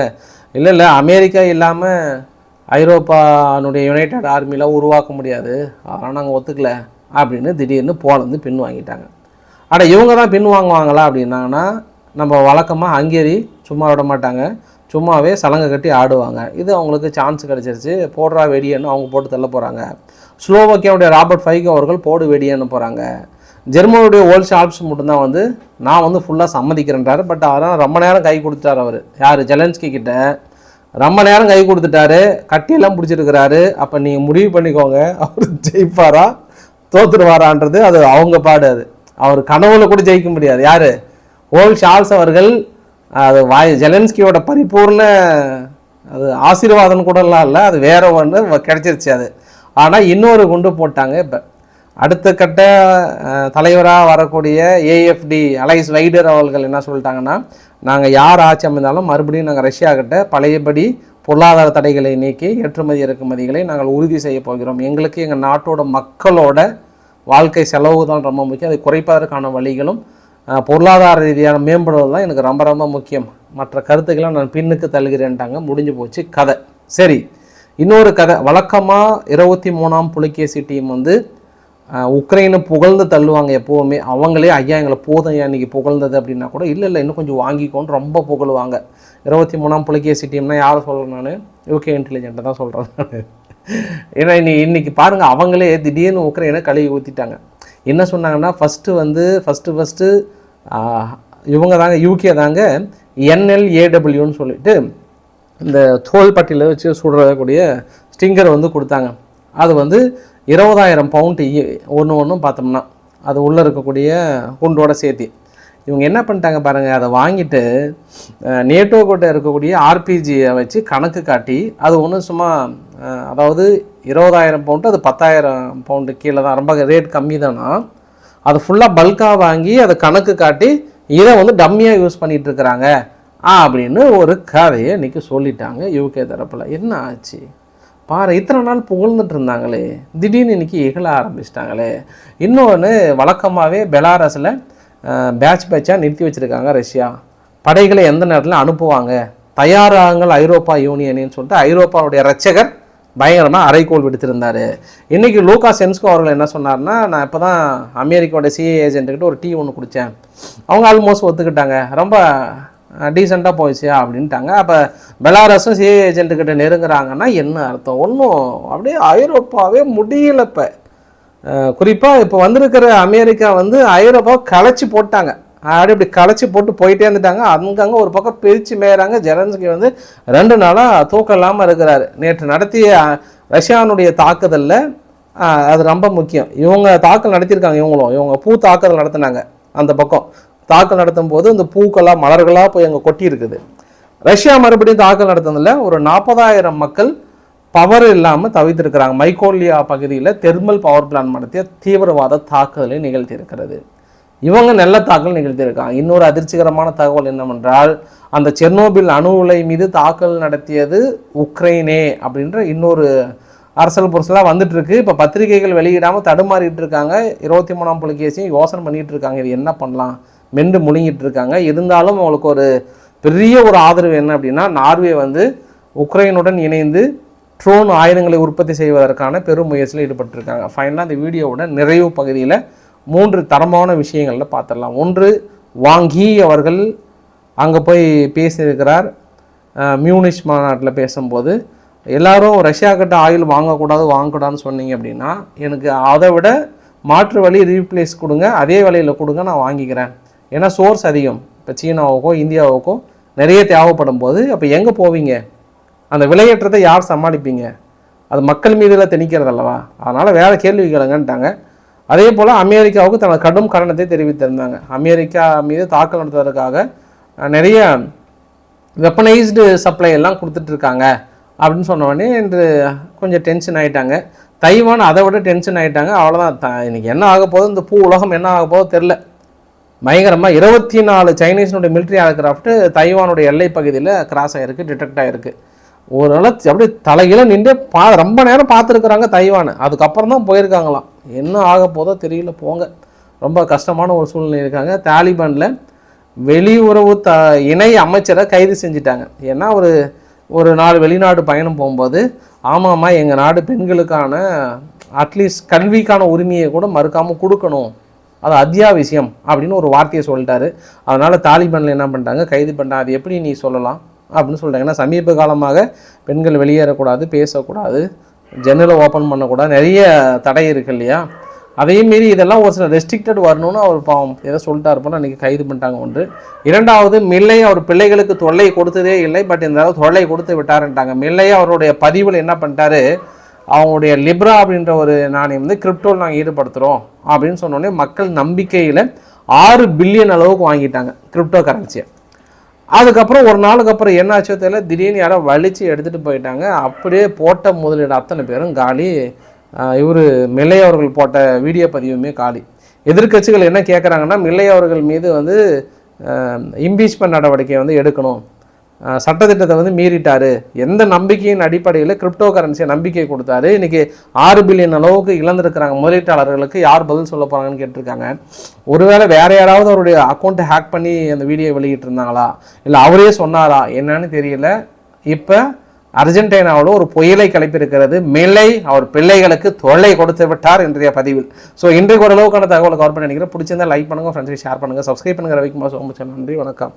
இல்லை இல்லை அமெரிக்கா இல்லாமல் ஐரோப்பானுடைய யுனைடெட் ஆர்மிலாம் உருவாக்க முடியாது. அதெல்லாம் நாங்கள் ஒத்துக்கல அப்படின்னு திடீர்னு போலந்து பின் வாங்கிட்டாங்க. அட இவங்க தான் பின் வாங்குவாங்களா அப்படின்னாங்கன்னா நம்ம வழக்கமாக ஹங்கேரி சும்மா விட மாட்டாங்க. சும்மாவே சலங்கை கட்டி ஆடுவாங்க. இது அவங்களுக்கு சான்ஸ் கிடச்சிருச்சு. போடுறா வெடியன்னு அவங்க போட்டு தள்ள போகிறாங்க ஸ்லோவோக்கியாவுடைய ராபர்ட் ஃபைகோ அவர்கள் போடு வெடியன்னு போகிறாங்க ஜெர்மனுடைய ஓல்ஸ் ஆல்ப்ஸ் மட்டும்தான் வந்து நான் வந்து ஃபுல்லாக சம்மதிக்கிறேன்றாரு. பட் அதெல்லாம் ரொம்ப நேரம் கை கொடுத்துட்டார் அவர். யார்? ஜெலன்ஸ்கி கிட்ட. ரொம்ப நேரம் கை கொடுத்துட்டாரு. கட்டியெல்லாம் பிடிச்சிருக்கிறாரு. அப்போ நீங்கள் முடிவு பண்ணிக்கோங்க. அவர் ஜெயிப்பாரா? தோத்துருவாரான்றது அது அவங்க பாடு அது. அவர் கனவுல கூட ஜெயிக்க முடியாது. யார்? ஓல் ஷால்ஸ் அவர்கள் அது வாய் ஜெலன்ஸ்கியோட பரிபூர்ண அது ஆசீர்வாதம் கூடலாம் இல்லை. அது வேற ஒன்று கிடைச்சிருச்சு அது. ஆனால் இன்னொரு குண்டு போட்டாங்க. இப்போ அடுத்த கட்ட தலைவராக வரக்கூடிய ஏஎஃப்டி அலைஸ் வைடர் அவர்கள் என்ன சொல்லிட்டாங்கன்னா நாங்கள் யார் ஆட்சி அமைந்தாலும் மறுபடியும் நாங்கள் ரஷ்யா கிட்ட பழையபடி பொருளாதார தடைகளை நீக்கி ஏற்றுமதி இறக்குமதிகளை நாங்கள் உறுதி செய்ய போகிறோம். எங்களுக்கு எங்கள் நாட்டோட மக்களோட வாழ்க்கை செலவு தான் ரொம்ப முக்கியம். அதை குறைப்பதற்கான வழிகளும் பொருளாதார ரீதியான மேம்படுவது தான் எனக்கு ரொம்ப ரொம்ப முக்கியம். மற்ற கருத்துக்களை நான் பின்னுக்கு தள்ளுகிறேன்ட்டாங்க. முடிஞ்சு போச்சு. கதை. சரி. இன்னொரு கதை. வழக்கமாக இருபத்தி மூணாம் புலிகேசி டீம் வந்து உக்ரைனை புகழ்ந்து தள்ளுவாங்க எப்போவுமே. அவங்களே ஐயா எங்களை போதும் ஐயா இன்னைக்கு புகழ்ந்தது அப்படின்னா கூட இல்லை இல்லை இன்னும் கொஞ்சம் வாங்கிக்கோன்னு ரொம்ப புகழுவாங்க. இருபத்தி மூணாம் புலிகேசி டீம்னா யாரை சொல்கிறேன் நான்? யூகே இன்டெலிஜென்ட்டை தான் சொல்கிறேன் நான். ஏன்னா இன்னி இன்றைக்கி பாருங்கள் அவங்களே திடீர்னு உக்ரைனை கழுவி ஊற்றிட்டாங்க என்ன சொன்னாங்கன்னா ஃபஸ்ட்டு வந்து ஃபஸ்ட்டு ஃபஸ்ட்டு இவங்க தாங்க யூகே தாங்க என்எல்ஏடபிள்யூன்னு சொல்லிட்டு இந்த தோல் பட்டியில் வச்சு சுடுறக்கூடிய ஸ்டிங்கர் வந்து கொடுத்தாங்க. அது வந்து இருபதாயிரம் பவுண்ட் ஒன்று ஒன்றும் பார்த்தோம்னா அது உள்ளே இருக்கக்கூடிய குண்டோட சேர்த்து. இவங்க என்ன பண்ணிட்டாங்க பாருங்கள் அதை வாங்கிட்டு நேட்டோ கிட்ட இருக்கக்கூடிய ஆர்பிஜியை வச்சு கணக்கு காட்டி அது ஒன்றும் சும்மா அதாவது இருபதாயிரம் பவுண்டு அது பத்தாயிரம் பவுண்டு கீழே தான் ரொம்ப ரேட் கம்மி தானா? அது ஃபுல்லாக பல்காக வாங்கி அதை கணக்கு காட்டி இதை வந்து டம்மியாக யூஸ் பண்ணிகிட்ருக்குறாங்க இருக்கிறாங்க ஆ அப்படின்னு ஒரு கதையை இன்னைக்கு சொல்லிட்டாங்க யூகே தரப்பில். என்ன ஆச்சு? பாரு இத்தனை நாள் புகழ்ந்துட்டு இருந்தாங்களே. திடீர்னு இன்னைக்கு இகழ ஆரம்பிச்சிட்டாங்களே. இன்னொன்று வழக்கமாகவே பெலாரஸில் பேட்ச் பேட்சாக நிறுத்தி வச்சுருக்காங்க ரஷ்யா. படைகளை எந்த நேரத்தில் அனுப்புவாங்க? தயாராகுங்கள் ஐரோப்பா யூனியனின்னு சொல்லிட்டு ஐரோப்பாவுடைய ரட்சகர் பயங்கரமாக அரைக்கோள் விடுத்திருந்தார். இன்றைக்கி லூகா சென்ஸ்கோ அவர்கள் என்ன சொன்னார்னா நான் இப்போ தான் அமெரிக்காவோட சிஏ ஏஜென்ட்டுக்கிட்ட ஒரு டீ ஒன்று குடித்தேன் அவங்க ஆல்மோஸ்ட் ஒத்துக்கிட்டாங்க. ரொம்ப டீசெண்டாக போயிடுச்சு அப்படின்ட்டாங்க. அப்போ பெலாரஸும் சிஏ ஏஜென்ட்டுக்கிட்ட நெருங்குறாங்கன்னா என்ன அர்த்தம்? ஒன்றும் அப்படியே ஐரோப்பாவே முடியல இப்போ. குறிப்பாக இப்போ வந்திருக்கிற அமெரிக்கா வந்து ஐரோப்பாவை களைச்சி போட்டாங்க. அப்படி இப்படி களைச்சி போட்டு போயிட்டே இருந்துட்டாங்க. அங்கங்கே ஒரு பக்கம் பிரித்து மேயறாங்க. ஜெலன்ஸ்கி வந்து ரெண்டு நாளாக தூக்கம் இல்லாமல் இருக்கிறாரு. நேற்று நடத்திய ரஷ்யானுடைய தாக்குதலில் அது ரொம்ப முக்கியம். இவங்க தாக்கல் நடத்தியிருக்காங்க இவங்களும். இவங்க பூ தாக்குதல் நடத்தினாங்க அந்த பக்கம். தாக்கல் நடத்தும் போது இந்த பூக்களாக மலர்களாக போய் அங்கே கொட்டி இருக்குது ரஷ்யா மறுபடியும் தாக்கல் நடத்துனதில் ஒரு நாற்பதாயிரம் மக்கள் பவர் இல்லாமல் தவித்திருக்கிறாங்க. மைக்கோலியா பகுதியில் தெர்மல் பவர் பிளான் நடத்திய தீவிரவாத தாக்குதலை நிகழ்த்தியிருக்கிறது. இவங்க நல்ல தாக்கல் நிகழ்த்தியிருக்காங்க. இன்னொரு அதிர்ச்சிகரமான தகவல் என்னவென்றால் அந்த செர்னோபில் அணு உலை மீது தாக்கல் நடத்தியது உக்ரைனே அப்படின்ற இன்னொரு அரசியல் பொருசலாக வந்துட்டுருக்கு. இப்போ பத்திரிகைகள் வெளியிடாமல் தடுமாறிட்டு இருக்காங்க. இருபத்தி மூணாம் புலிகேசியும் யோசனை பண்ணிகிட்டு இருக்காங்க. இது என்ன பண்ணலாம்? மென்று முழுங்கிட்டு இருக்காங்க. இருந்தாலும் அவங்களுக்கு ஒரு பெரிய ஒரு ஆதரவு என்ன அப்படின்னா நார்வே வந்து உக்ரைனுடன் இணைந்து ட்ரோன் ஆயுதங்களை உற்பத்தி செய்வதற்கான பெரும் முயற்சியில் ஈடுபட்டிருக்காங்க. ஃபைனலாக அந்த வீடியோவோட நிறைவு பகுதியில் மூன்று தரமான விஷயங்களில் பார்த்துடலாம். ஒன்று வாங்கி அவர்கள் அங்கே போய் பேசியிருக்கிறார். மியூனிஷ் மாநாட்டில் பேசும்போது எல்லாரும் ரஷ்யா கிட்ட ஆயில் வாங்கக்கூடாது வாங்கக்கூடாதுன்னு சொன்னீங்க அப்படின்னா எனக்கு அதை விட மாற்று வழி ரீப்ளேஸ் கொடுங்க அதே விலையில் கொடுங்க நான் வாங்கிக்கிறேன். ஏன்னா சோர்ஸ் அதிகம். இப்போ சீனாவுக்கோ இந்தியாவுக்கோ நிறைய தேவைப்படும் போது அப்போ எங்கே போவீங்க? அந்த விலையேற்றத்தை யார் சமாளிப்பீங்க? அது மக்கள் மீதில் திணிக்கிறது அல்லவா அதனால் வேறு கேள்வி கேளுங்கன்ட்டாங்க. அதே போல் அமெரிக்காவுக்கு தனது கடும் கண்டனத்தை தெரிவித்திருந்தாங்க. அமெரிக்கா மீது தாக்கல் நடத்துவதற்காக நிறைய வெப்பனைஸ்டு சப்ளை எல்லாம் கொடுத்துட்ருக்காங்க அப்படின்னு சொன்ன உடனே இன்று கொஞ்சம் டென்ஷன் ஆகிட்டாங்க தைவான் அதை விட டென்ஷன் ஆகிட்டாங்க அவ்வளோதான் இன்னைக்கு என்ன ஆக போகுது? இந்த பூ உலகம் என்ன ஆக போதோ தெரில பயங்கரமாக இருபத்தி நாலு சைனீஸினுடைய மிலிட்ரி ஏர்கிராஃப்ட் தைவானுடைய எல்லை பகுதியில் கிராஸ் ஆகிருக்கு டிடெக்ட் ஆகிருக்கு ஓரளவு அப்படியே தலையில நின்று பா ரொம்ப நேரம் பார்த்துருக்குறாங்க தைவானு. அதுக்கப்புறம் தான் போயிருக்காங்களாம். என்ன ஆக போதோ தெரியல போங்க. ரொம்ப கஷ்டமான ஒரு சூழ்நிலை இருக்காங்க. தாலிபானில் வெளியுறவு த இணை அமைச்சரை கைது செஞ்சிட்டாங்க. ஏன்னா ஒரு ஒரு நாலு வெளிநாடு பயணம் போகும்போது ஆமாம்மா எங்கள் நாடு பெண்களுக்கான அட்லீஸ்ட் கல்விக்கான உரிமையை கூட மறுக்காமல் கொடுக்கணும். அது அத்தியாவசியம் அப்படின்னு ஒரு வார்த்தையை சொல்லிட்டாரு. அதனால் தாலிபானில் என்ன பண்ணிட்டாங்க? கைது பண்ணிட்டாங்க. அது எப்படி நீ சொல்லலாம்? அப்படின்னு சொல்கிறாங்க ஏன்னா சமீப காலமாக பெண்கள் வெளியேறக்கூடாது பேசக்கூடாது ஜன்னலை ஓப்பன் பண்ணக்கூடாது நிறைய தடை இருக்கு இல்லையா? அதையும் மீறி இதெல்லாம் ஒரு சில ரெஸ்ட்ரிக்டட் வரணும்னு அவர் பாவம் ஏதோ சொல்லிட்டார் இருப்போம் அன்றைக்கி கைது பண்ணிட்டாங்க ஒன்று. இரண்டாவது மில்லை அவர் பிள்ளைகளுக்கு தொல்லை கொடுத்ததே இல்லை பட் இந்த அளவு தொல்லை கொடுத்து விட்டாருன்ட்டாங்க. மில்லை அவருடைய பதிவில் என்ன பண்ணிட்டாரு? அவங்களுடைய லிப்ரா அப்படின்ற ஒரு நாணயம் வந்து கிரிப்டோவில் நாங்கள் ஈடுபடுத்துகிறோம் அப்படின்னு சொன்னோடனே மக்கள் நம்பிக்கையில் ஆறு பில்லியன் அளவுக்கு வாங்கிட்டாங்க கிரிப்டோ கரன்சியை அதுக்கப்புறம் ஒரு நாளுக்கு அப்புறம் என்ன ஆச்சோ தெரியல திடீர்னு யாரோ வலிச்சு எடுத்துகிட்டு போயிட்டாங்க. அப்படியே போட்ட முதலீடு அத்தனை பேரும் காலி. இவர் மில்லை அவர்கள் போட்ட வீடியோ பதிவுமே காலி. எதிர்க்கட்சிகள் என்ன கேட்குறாங்கன்னா மில்லை அவர்கள் மீது வந்து இம்பீச்மெண்ட் நடவடிக்கை வந்து எடுக்கணும். சட்டத்திட்டத்தை வந்து மீறிட்டார். எந்த நம்பிக்கையின் அடிப்படையில் கிரிப்டோ கரன்சியை நம்பிக்கை கொடுத்தாரு? இன்றைக்கி ஆறு பில்லியன் அளவுக்கு இழந்திருக்கிறாங்க. முதலீட்டாளர்களுக்கு யார் பதில் சொல்ல போகிறாங்கன்னு கேட்டிருக்காங்க. ஒருவேளை வேறு யாராவது அவருடைய அக்கௌண்ட்டை ஹேக் பண்ணி அந்த வீடியோ வெளியிட்டு இருந்தாங்களா இல்லை அவரே சொன்னாரா? என்னன்னு தெரியல. இப்போ அர்ஜென்டினாவில் ஒரு புயலை கிளப்பியிருக்கிறது. மில்லை அவர் பிள்ளைகளுக்கு தொல்லை கொடுத்து விட்டார் இன்றைய பதிவில். ஸோ இன்றைக்கு ஓரளவுக்கான தகவலை கவர் பண்ணி நினைக்கிறேன். பிடிச்சிருந்தா லைக் பண்ணுங்க ஃப்ரெண்ட்ஸுக்கு ஷேர் பண்ணுங்கள் சப்ஸ்கிரைப் பண்ணுங்க. ரவிக்குமார் சோமச்சன் நன்றி வணக்கம்.